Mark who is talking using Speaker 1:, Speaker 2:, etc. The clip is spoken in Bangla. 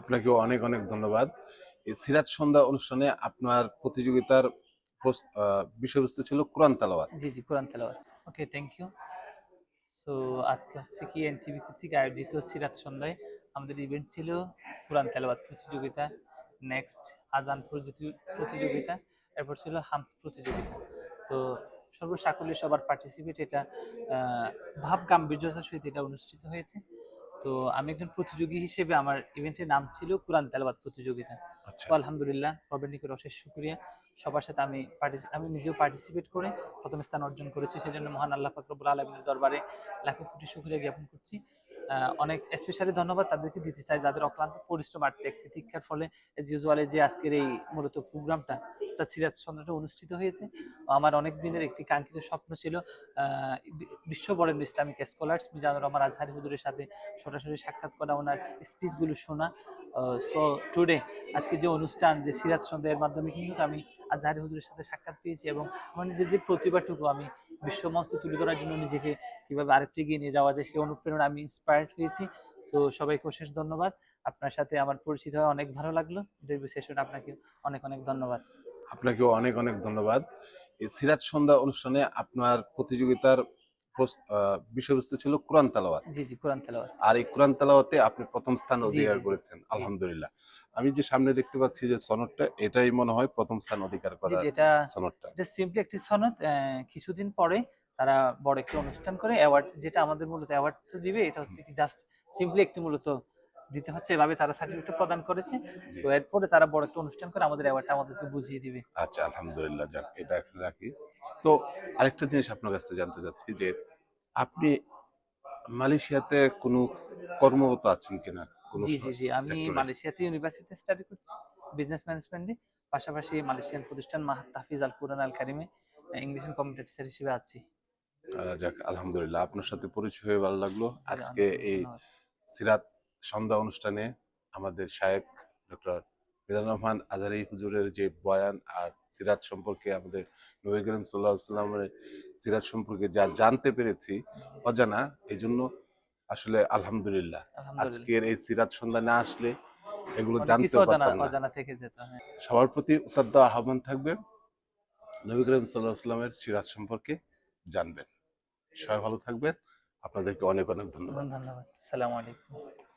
Speaker 1: আপনাকেও অনেক অনেক ধন্যবাদ। এই সিরাজ সন্ধ্যা অনুষ্ঠানে আপনার প্রতিযোগিতার বিষয়বস্তু ছিল কোরআন তালাওয়াত।
Speaker 2: জি জি, কোরআন তেলাওয়াত। ওকে থ্যাংক ইউ সো আজকে হচ্ছে কি এনটিভি কর্তৃক আয়োজিত সিরাজ সন্ধ্যায় আমাদের ইভেন্ট ছিল কোরআন তেলাওয়াত প্রতিযোগিতা নেক্সট আজান প্রতিযোগি- প্রতিযোগিতা, এরপর ছিল হাম প্রতিযোগিতা। তো সর্বসাকল্যে সবার পার্টিসিপেট এটা ভাব গাম্ভীর্যতার সহিত এটা অনুষ্ঠিত হয়েছে। তো আমি একজন প্রতিযোগী হিসেবে আমার ইভেন্টের নাম ছিল কোরআন তেলাবাদ প্রতিযোগিতা।
Speaker 1: আচ্ছা।
Speaker 2: তো আলহামদুলিল্লাহ রবের নিকট অশেষ শুক্রিয়া। সবার সাথে আমি আমি নিজেও পার্টিসিপেট করে প্রথম স্থান অর্জন করেছি। সেজন্য মহান আল্লাহ ফাকরবুল আলমিনের দরবারে লাখো কোটি শুক্রিয়া জ্ঞাপন করছি। অনেক স্পেশালি ধন্যবাদ তাদেরকে দিতে চাই, যাদের অক্লান্ত পরিশ্রম আর টেক প্রতীক্ষার ফলে ইউজুয়ালি যে আজকের এই মূলত প্রোগ্রামটা অর্থাৎ সিরাজ চন্দ্রটা অনুষ্ঠিত হয়েছে। আমার অনেক দিনের একটি কাঙ্ক্ষিত স্বপ্ন ছিল বিশ্ব বরেণ্য ইসলামিক স্কলার্স মিজানুর রহমান আজহারি হুজুরের সাথে সরাসরি সাক্ষাৎ করা, ওনার স্পিচগুলো শোনা। সো টুডে আজকে যে অনুষ্ঠান, যে সিরাজ এর মাধ্যমে কিন্তু আমি আজহারি হুজুরের সাথে সাক্ষাৎ পেয়েছি এবং আমার নিজের যে প্রতিভাটুকু আমি বিশ্ব মঞ্চে তুলে ধরার জন্য নিজেকে কীভাবে আরেকটু এগিয়ে নিয়ে যাওয়া যায় সেই অনুপ্রেরণা আমি ইন্সপায়ার্ড হয়েছি। তো সবাইকে অশেষ ধন্যবাদ। আপনার সাথে আমার পরিচিত হয়ে অনেক ভালো লাগল। ইন্টারভিউ সেশন আপনাকে অনেক অনেক ধন্যবাদ।
Speaker 1: আপনাকেও অনেক অনেক ধন্যবাদ। এই সিরাজ সন্ধ্যা অনুষ্ঠানে আপনার প্রতিযোগিতার বিষয়বস্তু ছিল কোরআন তালাওয়াত।
Speaker 2: জি জি কোরআন তেলাওয়াত।
Speaker 1: আর এই কোরআন তালাওয়াতে আপনি প্রথম স্থান অধিকার। করেছেন আলহামদুলিল্লাহ। আমি যে সামনে দেখতে পাচ্ছি যে সনদটা এটাই মনে হয় প্রথম স্থান অধিকার
Speaker 2: জি, এটা
Speaker 1: সনদটা।
Speaker 2: এটা সিম্পলি একটি সনদ কিছুদিন পরে তারা বড় একটি অনুষ্ঠান করে। অ্যাওয়ার্ড যেটা আমাদের মূলত অ্যাওয়ার্ড তো দিবে এটা হচ্ছে কি জাস্ট সিম্পলি একটি মূলত দিতে হচ্ছে এভাবে তারা সার্টিফিকেট প্রদান করেছে। তো এরপরে তারা বড় একটা অনুষ্ঠান করে আমাদের অ্যাওয়ার্ডটা আমাদেরকে বুঝিয়ে দিবে।
Speaker 1: আচ্ছা আলহামদুলিল্লাহ যাক এটা রাখি। তো আরেকটা জিনিস আপনার কাছে জানতে চাচ্ছি যে আপনি মালয়েশিয়াতে কোনো কর্মরত আছেন কিনা?
Speaker 2: জি জি জি আমি মালয়েশিয়াতে ইউনিভার্সিটিতে স্টাডি করছি বিজনেস ম্যানেজমেন্টে পাশাপাশি মালয়েশিয়ান প্রতিষ্ঠান মাহাত তাফিজ আল কুরআন আল কারিমে ইংলিশ টিচার হিসেবে আছি।
Speaker 1: যাক আলহামদুলিল্লাহ আপনার সাথে পরিচয় হয়ে ভালো লাগল। আজকে এই সিরাত সন্ধ্যা অনুষ্ঠানে আমাদের শায়েক ডক্টর মিজান রহমান আজারি হুজুরের যে বয়ান আর সিরাত সম্পর্কে আমাদের নবী করিম সাল্লাহ সাল্লামের সিরাত সম্পর্কে যা জানতে পেরেছি অজানা এই জন্য আসলে আলহামদুলিল্লাহ। আজকের এই সিরাত সন্ধ্যা না আসলে এগুলো জানতে পারতাম না।
Speaker 2: হ্যাঁ।
Speaker 1: সবার প্রতি উত্তর দেওয়া আহ্বান থাকবে নবী করিম সাল্লাহ সাল্লামের সিরাত সম্পর্কে জানবেন। সবাই ভালো থাকবেন। আপনাদেরকে অনেক অনেক ধন্যবাদ।
Speaker 2: ধন্যবাদ। সালামু আলাইকুম।